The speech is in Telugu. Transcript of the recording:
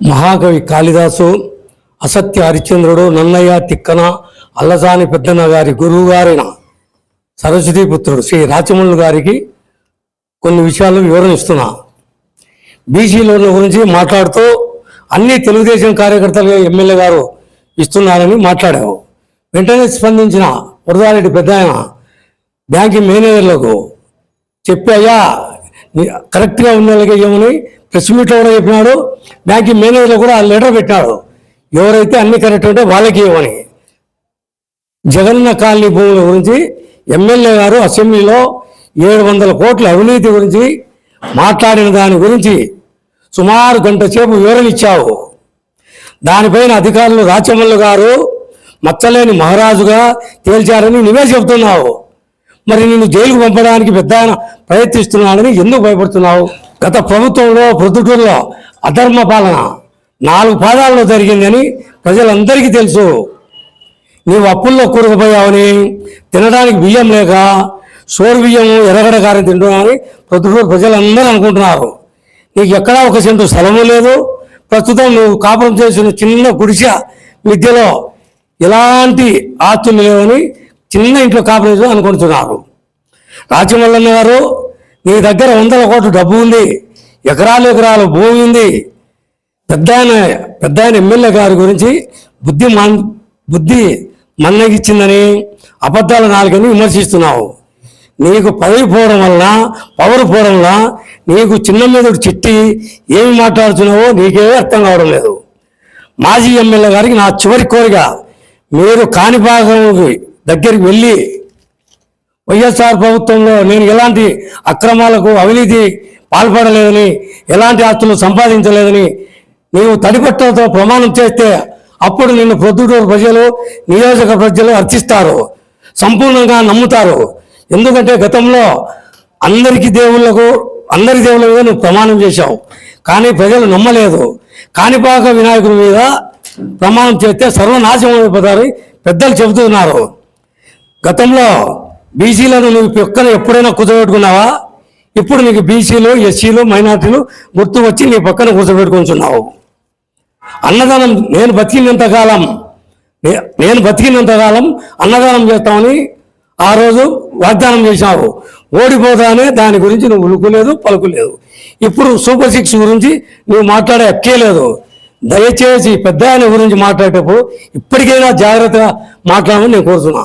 మహాకవి కాళిదాసు అసత్య హరిశ్చంద్రుడు నన్నయ్య తిక్కన అల్లసాని పెద్దన్న గారి గురువు గారైన సరస్వతీపుత్రుడు శ్రీ రాచమల్లు గారికి కొన్ని విషయాలు వివరణ ఇస్తున్నా బీసీల గురించి మాట్లాడుతూ అన్ని తెలుగుదేశం కార్యకర్తలు ఎమ్మెల్యే గారు ఇస్తున్నారని మాట్లాడావు. వెంటనే స్పందించిన వరదారెడ్డి పెద్ద ఆయన బ్యాంకింగ్ మేనేజర్లకు చెప్పాయా కరెక్ట్గా ఉన్న వాళ్ళకి ఇవ్వమని ప్రెస్ మీట్లో కూడా చెప్పినాడు బ్యాంకింగ్ మేనేజర్లు కూడా ఆ లెటర్ పెట్టినాడు. ఎవరైతే అన్ని కరెక్ట్ ఉంటే వాళ్ళకి ఇవ్వని జగన్న కాలనీ భూముల గురించి ఎమ్మెల్యే గారు అసెంబ్లీలో ఏడు వందల కోట్ల అవినీతి గురించి మాట్లాడిన దాని గురించి సుమారు గంట సేపు వివరణ ఇచ్చావు. దానిపైన అధికారులు రాచమల్లు గారు మచ్చలేని మహారాజుగా తేల్చారని నువ్వే చెబుతున్నావు. మరి నిన్ను జైలుకు పంపడానికి పెద్ద ఆయన ప్రయత్నిస్తున్నాడని ఎందుకు భయపడుతున్నావు? గత ప్రభుత్వంలో ప్రొద్దుటూరులో అధర్మ పాలన నాలుగు పాదాల్లో జరిగిందని ప్రజలందరికీ తెలుసు. నీవు అప్పుల్లో కూరుకుపోయావని తినడానికి బియ్యం లేక సోరు బియ్యము ఎర్రగడ్డ కారం తింటున్నామని ప్రొద్దుటూరు ప్రజలందరూ అనుకుంటున్నారు. నీకు ఎక్కడా ఒక సెంటు స్థలము లేదు. ప్రస్తుతం నువ్వు కాపురం చేసిన చిన్న గుడిసె మిద్దెలో ఎలాంటి ఆస్తులు లేవని చిన్న ఇంట్లో కాపురం అనుకుంటున్నారు. రాజమల్లన్న గారు నీ దగ్గర వందల కోట్ల డబ్బు ఉంది ఎకరాలు ఎకరాలు భూమి ఉంది. పెద్ద ఆయన పెద్ద ఆయన ఎమ్మెల్యే గారి గురించి బుద్ధి మన్ బుద్ధి మన్నగిచ్చిందని అబద్ధాలు నాలుగని విమర్శిస్తున్నావు. నీకు పదవి పోవడం వలన పవర్ పోవడం వల్ల నీకు చిన్న మీద చిట్టి ఏమి మాట్లాడుతున్నావో నీకే అర్థం కావడం లేదు. మాజీ ఎమ్మెల్యే గారికి నా చివరి కోరిక మీరు కాణిపాకం దగ్గరికి వెళ్ళి వైఎస్ఆర్ ప్రభుత్వంలో నేను ఎలాంటి అక్రమాలకు అవినీతి పాల్పడలేదని ఎలాంటి ఆస్తులు సంపాదించలేదని నీవు తడిపట్టలతో ప్రమాణం చేస్తే అప్పుడు నిన్ను ప్రొద్దుటూరు ప్రజలు నియోజక ప్రజలు అర్చిస్తారు సంపూర్ణంగా నమ్ముతారు. ఎందుకంటే గతంలో అందరికీ దేవుళ్ళకు అందరి దేవుళ్ళ మీద నువ్వు ప్రమాణం చేశావు. కానీ ప్రజలు నమ్మలేదు. కాణిపాక వినాయకుడి మీద ప్రమాణం చేస్తే సర్వనాశనం అయిపోతారని పెద్దలు చెబుతున్నారు. గతంలో బీసీలను నువ్వు పక్కన ఎప్పుడైనా కూర్చోబెట్టుకున్నావా? ఇప్పుడు నీకు బీసీలు ఎస్సీలు మైనార్టీలు గుర్తు వచ్చి నీ పక్కన కూర్చోబెట్టుకుంటున్నావు అన్నదానం నేను బతికినంత కాలం నేను బతికినంత కాలం అన్నదానం చేస్తామని ఆ రోజు వాగ్దానం చేశావు. ఓడిపోతానే దాని గురించి నువ్వు ఉలుకులేదు పలుకులేదు. ఇప్పుడు సూపర్ సిక్స్ గురించి నువ్వు మాట్లాడే హక్కే లేదు. దయచేసి పెద్ద ఆయన గురించి మాట్లాడేటప్పుడు ఇప్పటికైనా జాగ్రత్తగా మాట్లాడమని నేను కోరుతున్నా.